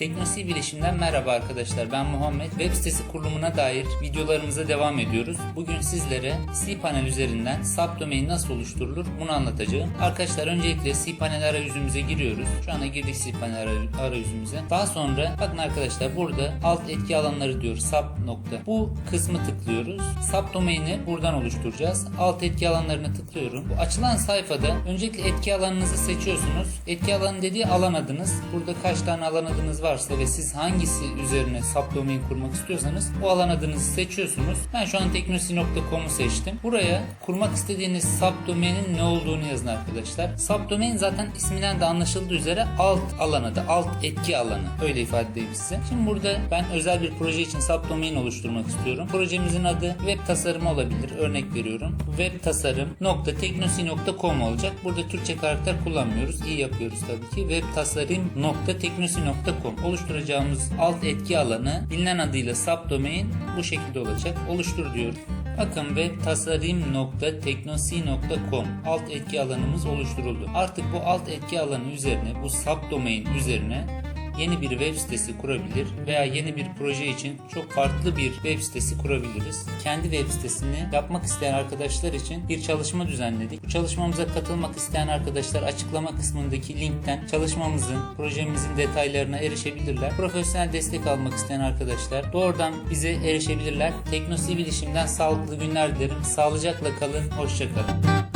Teknosi Bilişim'den merhaba arkadaşlar. Ben Muhammed. Web sitesi kurulumuna dair videolarımıza devam ediyoruz. Bugün sizlere cPanel üzerinden subdomain nasıl oluşturulur bunu anlatacağım. Arkadaşlar öncelikle cPanel arayüzümüze giriyoruz. Şu anda girdik cPanel aray- arayüzümüze. Daha sonra bakın arkadaşlar burada alt etki alanları diyor sub nokta. Bu kısmı tıklıyoruz. Subdomain'i buradan oluşturacağız. Alt etki alanlarına tıklıyorum. Bu açılan sayfada öncelikle etki alanınızı seçiyorsunuz. Etki alanı dediği alan adınız. Burada kaç tane alan adınız varsa ve siz hangisi üzerine subdomain kurmak istiyorsanız o alan adınızı seçiyorsunuz. Ben şu an teknosi.com'u seçtim. Buraya kurmak istediğiniz subdomainin ne olduğunu yazın arkadaşlar. Subdomain zaten isminden de anlaşıldığı üzere alt alan adı, alt etki alanı. Öyle ifade edeyim size. Şimdi burada ben özel bir proje için subdomain oluşturmak istiyorum. Projemizin adı web tasarımı olabilir. Örnek veriyorum. Web tasarım.teknosi.com olacak. Burada Türkçe karakter kullanmıyoruz. İyi yapıyoruz tabii ki. Web tasarım.teknosi.com oluşturacağımız alt etki alanı bilinen adıyla subdomain bu şekilde olacak. Oluştur diyorum. Bakın web tasarım.teknosi.com alt etki alanımız oluşturuldu. Artık bu alt etki alanı üzerine bu subdomain üzerine yeni bir web sitesi kurabilir veya yeni bir proje için çok farklı bir web sitesi kurabiliriz. Kendi web sitesini yapmak isteyen arkadaşlar için bir çalışma düzenledik. Bu çalışmamıza katılmak isteyen arkadaşlar açıklama kısmındaki linkten çalışmamızın, projemizin detaylarına erişebilirler. Profesyonel destek almak isteyen arkadaşlar doğrudan bize erişebilirler. Teknosi Bilişim'den sağlıklı günler dilerim. Sağlıcakla kalın, hoşçakalın.